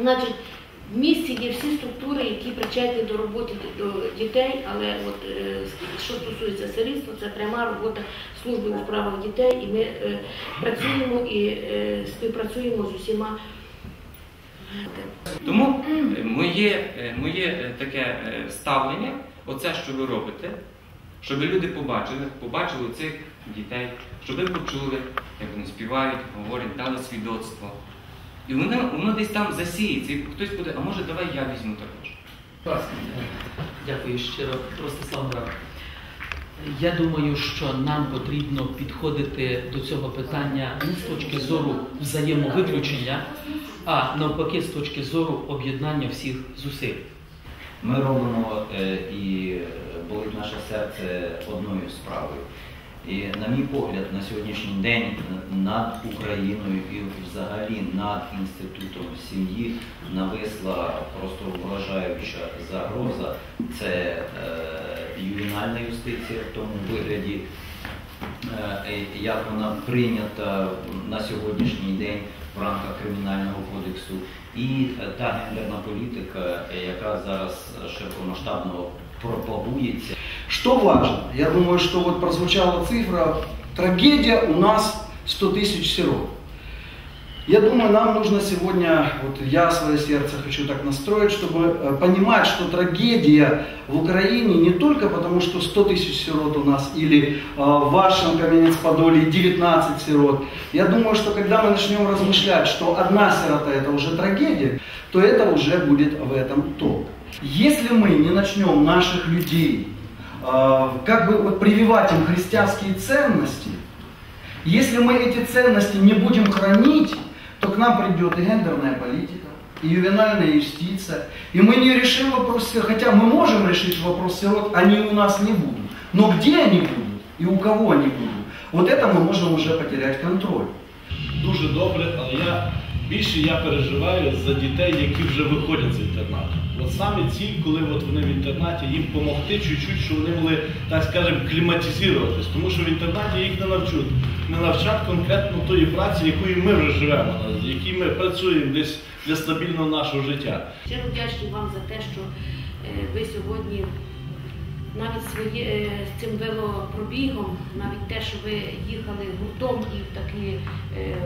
Значить, в місті є всі структури, які причетні до роботи до дітей, але от, е, що стосується сирітства, це пряма робота служби у справах дітей, і ми е, працюємо і е, співпрацюємо з усіма. Тому моє, моє таке ставлення, оце, що ви робите, щоб люди побачили, побачили цих дітей, щоб ви почули, як вони співають, говорять, дали свідоцтво. І воно, воно десь там засіється, і хтось буде, а може давай я візьму також. Дякую щиро, Ростислав Граб. Я думаю, що нам потрібно підходити до цього питання не з точки зору взаємовиключення, а навпаки, з точки зору об'єднання всіх зусиль. Ми робимо е, і болить наше серце одною справою. І, на мій погляд, на сьогоднішній день над Україною і взагалі над інститутом сім'ї нависла просто вражаюча загроза. Це е, ювенальна юстиція в тому вигляді, е, як вона прийнята на сьогоднішній день в рамках кримінального кодексу, і та гендерна політика, яка зараз широкомасштабно пропагується. Что важно? Я думаю, что вот прозвучала цифра, трагедия у нас 100 тысяч сирот. Я думаю, нам нужно сегодня, вот я свое сердце хочу так настроить, чтобы э, понимать, что трагедия в Украине не только потому, что 100 тысяч сирот у нас или э, в вашем Каменец-Подолье 19 сирот. Я думаю, что когда мы начнем размышлять, что одна сирота это уже трагедия, то это уже будет в этом толк. Если мы не начнем наших людей э, как бы вот прививать им христианские ценности, если мы эти ценности не будем хранить, то к нам придет и гендерная политика, и ювенальная юстиция, и мы не решим вопрос, сирот. хотя мы можем решить вопрос сирот, они у нас не будут. Но где они будут и у кого они будут, вот это мы можем уже потерять контроль. дуже добре, але я більше я переживаю за дітей, які вже виходять з інтернату. От саме ці, коли от вони в інтернаті, їм допомогти чуть-чуть, щоб вони могли, так скажемо, кліматизуватись. Тому що в інтернаті їх не навчуть. Не навчать конкретно тої праці, якою ми вже живемо, в якій ми працюємо десь для стабільного нашого життя. Щиро вдячні вам за те, що е, ви сьогодні навіть своє, е, цим велопробігом, навіть те, що ви їхали гуртом і в такій е,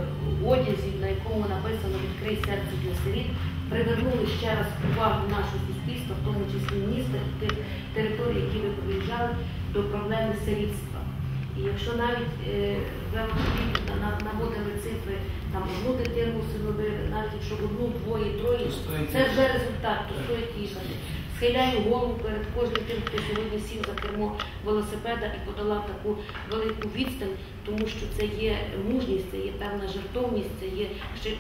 одязі, на якому написано Відкрий серце для сиріт, привернули ще раз увагу нашого суспільства, в тому числі міста і тих територій, які ви проїжджали, до проблеми сирітства. І якщо навіть е, на- наводили цифри, там одну дитину усиновили, навіть якщо одну, двоє, троє, це вже результат, то стоїть їхати. Схиляю голову перед кожним тим, хто сьогодні сів за кермо велосипеда і подолав таку велику відстань, тому що це є мужність, це є певна жертовність, це є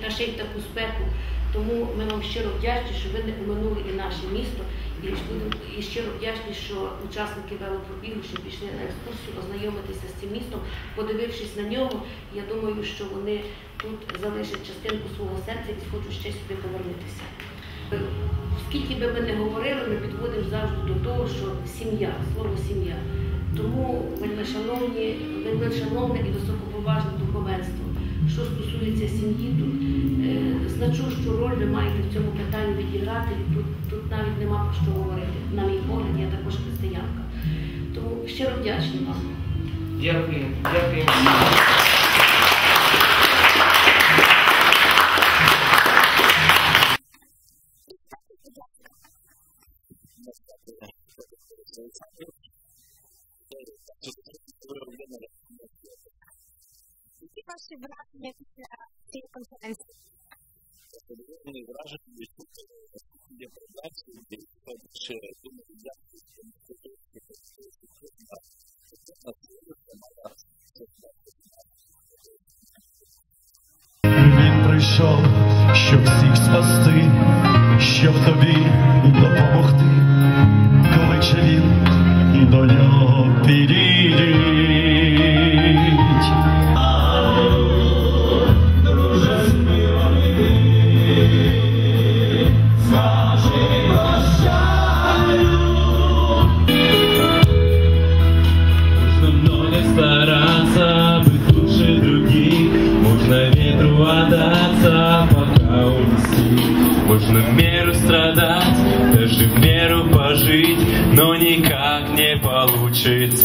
та ще й таку спеку. Тому ми вам щиро вдячні, що ви не оминули і наше місто. І щиро вдячні, що учасники велопробігу ще пішли на екскурсію, ознайомитися з цим містом, подивившись на нього. Я думаю, що вони тут залишать частинку свого серця і схочуть ще сюди повернутися. Скільки би ми не говорили, ми підводимо завжди до того, що сім'я, слово сім'я. Тому, вельми шановні, шановне і високоповажне духовенство, що стосується сім'ї, тут е, значущу роль ви маєте в цьому питанні відіграти. Тут, тут навіть нема про що говорити. На мій погляд, я також християнка. Тому щиро вдячні вам. Дякую, дякую. Ваші після цієї конференції? Він but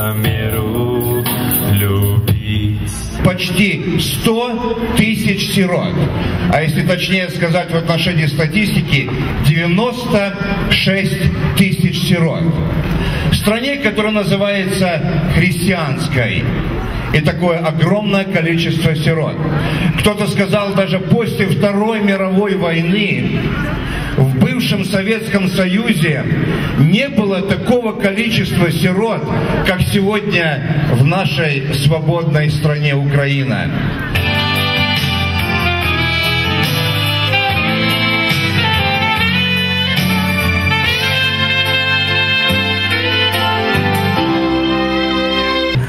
меру любить. почти 100 тысяч сирот. А если точнее сказать в отношении статистики, 96 тысяч сирот. В стране, которая называется христианской, и такое огромное количество сирот. Кто-то сказал, даже после Второй мировой войны бывшем Советском Союзе не было такого количества сирот, как сегодня в нашей свободной стране Украина.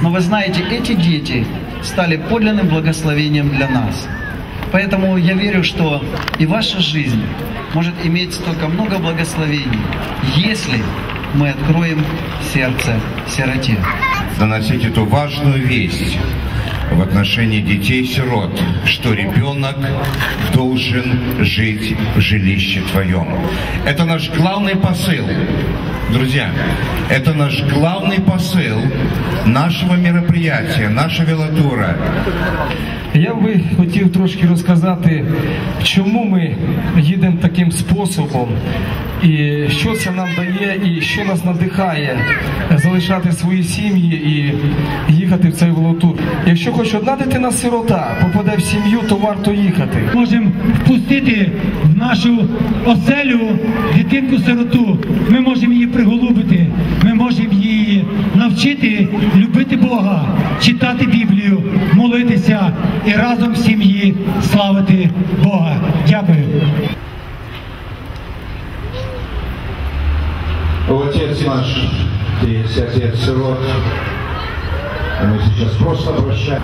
Но вы знаете, эти дети стали подлинным благословением для нас. Поэтому я верю, что и ваша жизнь может иметь столько много благословений, если мы откроем сердце сироте. Доносить эту важную весть в отношении детей-сирот, что ребенок должен жить в жилище твоем. Это наш главный посыл. Друзья, это наш главный посыл нашего мероприятия, наша велотура. Я би хотів трошки розказати, чому ми їдемо таким способом, і що це нам дає, і що нас надихає залишати свої сім'ї і їхати в цей велотур. Якщо хоч одна дитина сирота попаде в сім'ю, то варто їхати. Можемо впустити в нашу оселю дитинку-сироту. Ми можемо її приголубити, ми можемо її навчити любити Бога, читати Біблію, молитися і разом в сім'ї славити Бога. Дякую. Отец наш, ты есть отец сирот, мы сейчас просто прощаем.